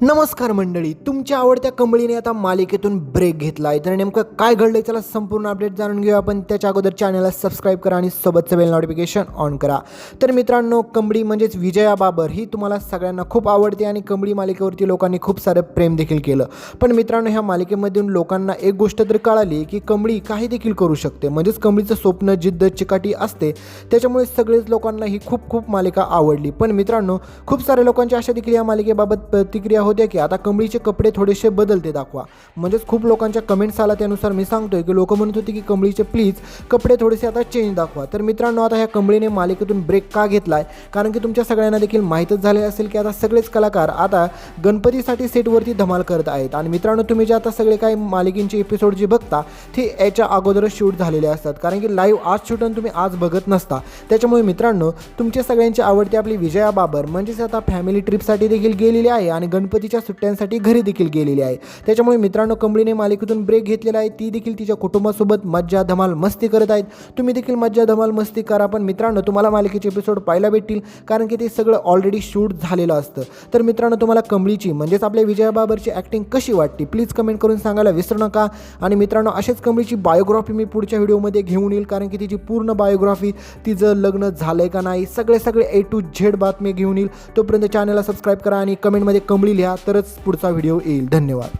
नमस्कार मंडळी तुमच्या आवडत्या कंबळीने आता मालिकेतून ब्रेक घेतला आहे. तर नेमकं काय घडलंय त्याला संपूर्ण अपडेट जाणून घेऊ आपण त्याच्या अगोदर चॅनलला सबस्क्राईब करा आणि सोबतचं बेल नोटिफिकेशन ऑन करा. तर मित्रांनो कंबळी म्हणजेच विजया बाबर ही तुम्हाला सगळ्यांना खूप आवडते आणि कंबळी मालिकेवरती लोकांनी खूप सारं प्रेम देखील केलं. पण मित्रांनो ह्या मालिकेमधून लोकांना एक गोष्ट तर कळाली की कंबळी काही देखील करू शकते. म्हणजेच कंबळीचं स्वप्न जिद्द चिकाटी असते. त्याच्यामुळे सगळेच लोकांना ही खूप खूप मालिका आवडली. पण मित्रांनो खूप साऱ्या लोकांच्या अशा देखील या मालिकेबाबत प्रतिक्रिया होत्या की आता कमळीचे कपडे थोडेसे बदलते दाखवा. म्हणजेच खूप लोकांच्या कमेंट्स आला त्यानुसार मी सांगतोय की लोक म्हणत होते की कमळीचे प्लीज कपडे थोडेसे आता चेंज दाखवा. तर मित्रांनो आता ह्या कंबळीने मालिकेतून ब्रेक का घेतलाय? कारण की तुमच्या सगळ्यांना देखील माहीतच झाले असेल की आता सगळेच कलाकार आता गणपतीसाठी सेटवरती धमाल करत आहेत. आणि मित्रांनो तुम्ही जे आता सगळे काही मालिकेंचे एपिसोड जे बघता ते याच्या अगोदरच शूट झालेले असतात. कारण की लाईव्ह आज शूट तुम्ही आज बघत नसता. त्याच्यामुळे मित्रांनो तुमच्या सगळ्यांची आवडती आपली विजया बाबर म्हणजेच आता फॅमिली ट्रिपसाठी देखील गेलेली आहे आणि गणपती गणपतीच्या सुट्ट्यांसाठी घरी देखील गेलेली आहे. त्याच्यामुळे मित्रांनो कंबळीने मालिकेतून ब्रेक घेतलेला आहे. ती देखील तिच्या कुटुंबासोबत मज्जा धमाल मस्ती करत आहेत. तुम्ही देखील मज्जा धमाल मस्ती करा पण मित्रांनो तुम्हाला मालिकेचे एपिसोड पाहायला भेटतील कारण की ते सगळं ऑलरेडी शूट झालेलं असतं. तर मित्रांनो तुम्हाला कंबळीची म्हणजेच आपल्या विजयाबाबरची ॲक्टिंग कशी वाटते प्लीज कमेंट करून सांगायला विसरू नका. आणि मित्रांनो असेच कंबळीची बायोग्राफी मी पुढच्या व्हिडिओमध्ये घेऊन येईल कारण की तिची पूर्ण बायोग्राफी तिचं लग्न झालं आहे का नाही सगळे सगळे ए टू झेड बातमी घेऊन येईल. तोपर्यंत चॅनलला सबस्क्राईब करा आणि कमेंटमध्ये कंबळी लिहा. तरच पुढचा व्हिडिओ येईल. धन्यवाद.